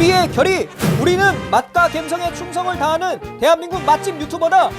우리의 결의 우리는 맛과 감성에 충성을 다하는 대한민국 맛집 유튜버다.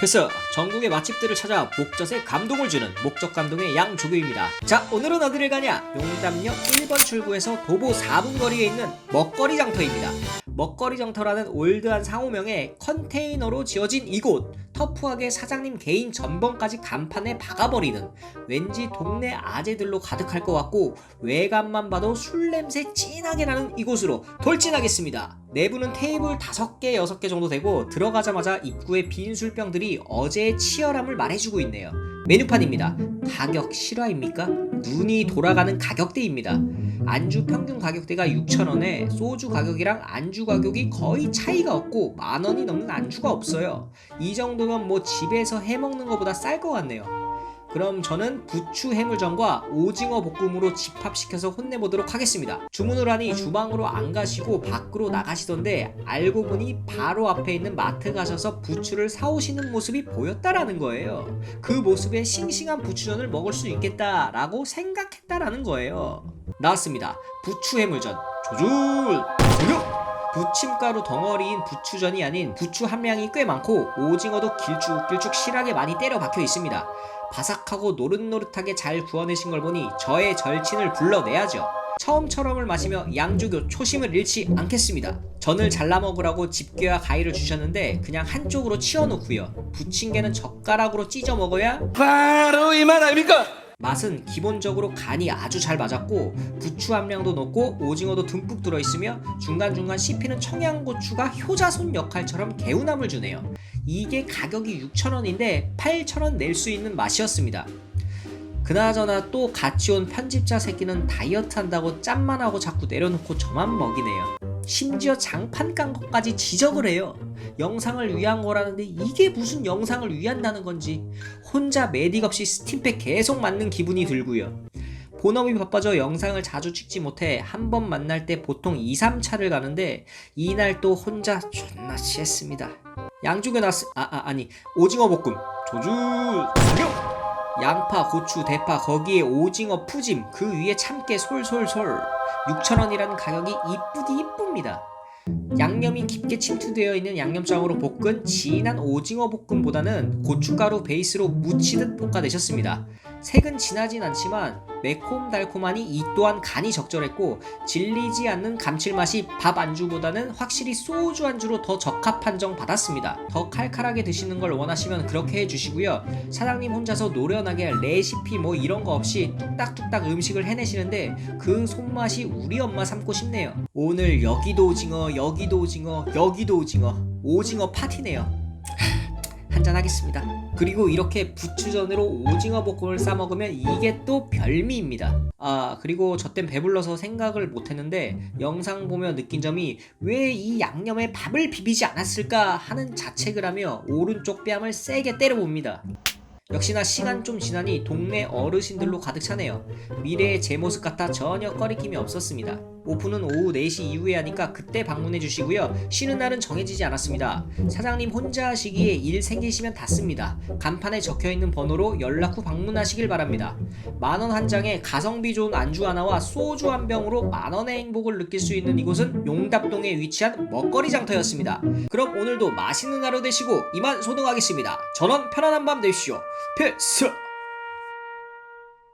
패스. 전국의 맛집들을 찾아 목젖에 감동을 주는 목적 감동의 양조교입니다. 자 오늘은 어디를 가냐? 용담역 1번 출구에서 도보 4분 거리에 있는 먹거리 장터입니다 먹거리 장터라는 올드한 상호명에 컨테이너로 지어진 이곳 터프하게 사장님 개인 전번까지 간판에 박아버리는 왠지 동네 아재들로 가득할 것 같고 외관만 봐도 술 냄새 진하게 나는 이곳으로 돌진하겠습니다. 내부는 테이블 5개, 6개 정도 되고 들어가자마자 입구에 빈 술병들이 어제의 치열함을 말해주고 있네요. 메뉴판입니다. 가격 실화입니까? 눈이 돌아가는 가격대입니다. 안주 평균 가격대가 6,000원에 소주 가격이랑 안주 가격이 거의 차이가 없고 만 원이 넘는 안주가 없어요. 이 정도면 뭐 집에서 해 먹는 것보다 쌀 것 같네요. 그럼 저는 부추 해물전과 오징어 볶음으로 집합시켜서 혼내보도록 하겠습니다. 주문을 하니 주방으로 안 가시고 밖으로 나가시던데 알고 보니 바로 앞에 있는 마트 가셔서 부추를 사오시는 모습이 보였다라는 거예요. 그 모습에 싱싱한 부추전을 먹을 수 있겠다라고 생각했다라는 거예요. 나왔습니다. 부추 해물전 조줄 공격! 부침가루 덩어리인 부추전이 아닌 부추 함량이 꽤 많고 오징어도 길쭉길쭉 실하게 많이 때려 박혀 있습니다. 바삭하고 노릇노릇하게 잘 구워내신 걸 보니 저의 절친을 불러내야죠. 처음처럼을 마시며 양주교 초심을 잃지 않겠습니다. 전을 잘라 먹으라고 집게와 가위를 주셨는데 그냥 한쪽으로 치워놓고요. 부침개는 젓가락으로 찢어 먹어야 바로 이말 아닙니까? 맛은 기본적으로 간이 아주 잘 맞았고 부추 함량도 높고 오징어도 듬뿍 들어있으며 중간중간 씹히는 청양고추가 효자손 역할처럼 개운함을 주네요. 이게 가격이 6,000원인데 8,000원 낼 수 있는 맛이었습니다. 그나저나 또 같이 온 편집자 새끼는 다이어트 한다고 짠만 하고 자꾸 내려놓고 저만 먹이네요. 심지어 장판 깐 것까지 지적을 해요. 영상을 위한 거라는데 이게 무슨 영상을 위한다는 건지 혼자 매딕 없이 스팀팩 계속 맞는 기분이 들고요. 본업이 바빠져 영상을 자주 찍지 못해 한 번 만날 때 보통 2, 3차를 가는데 이날 또 혼자 존나 취했습니다. 양쪽에 나스 아, 아 아니 오징어 볶음 조주 사격 양파, 고추, 대파 거기에 오징어 푸짐 그 위에 참깨 솔솔솔 6,000원이라는 가격이 이쁘디 이쁩니다. 양념이 깊게 침투되어 있는 양념장으로 볶은 진한 오징어 볶음보다는 고춧가루 베이스로 무치듯 볶아내셨습니다. 색은 진하진 않지만 매콤달콤하니 이 또한 간이 적절했고 질리지 않는 감칠맛이 밥 안주보다는 확실히 소주 안주로 더 적합한 정 받았습니다. 더 칼칼하게 드시는 걸 원하시면 그렇게 해주시고요. 사장님 혼자서 노련하게 레시피 뭐 이런 거 없이 뚝딱뚝딱 음식을 해내시는데 그 손맛이 우리 엄마 삼고 싶네요. 오늘 여기도 오징어, 여기도 오징어, 여기도 오징어, 오징어 파티네요. 한잔 하겠습니다. 그리고 이렇게 부추전으로 오징어 볶음을 싸 먹으면 이게 또 별미입니다. 아 그리고 저 땐 배불러서 생각을 못했는데 영상 보며 느낀 점이 왜 이 양념에 밥을 비비지 않았을까 하는 자책을 하며 오른쪽 뺨을 세게 때려봅니다. 역시나 시간 좀 지나니 동네 어르신들로 가득 차네요. 미래의 제 모습 같아 전혀 꺼리낌이 없었습니다. 오픈은 오후 4시 이후에 하니까 그때 방문해 주시고요. 쉬는 날은 정해지지 않았습니다. 사장님 혼자 하시기에 일 생기시면 닫습니다. 간판에 적혀 있는 번호로 연락 후 방문하시길 바랍니다. 만원 한 장에 가성비 좋은 안주 하나와 소주 한 병으로 만원의 행복을 느낄 수 있는 이곳은 용답동에 위치한 먹거리 장터였습니다. 그럼 오늘도 맛있는 하루 되시고 이만 소등하겠습니다. 전원 편안한 밤 되십시오. 필수!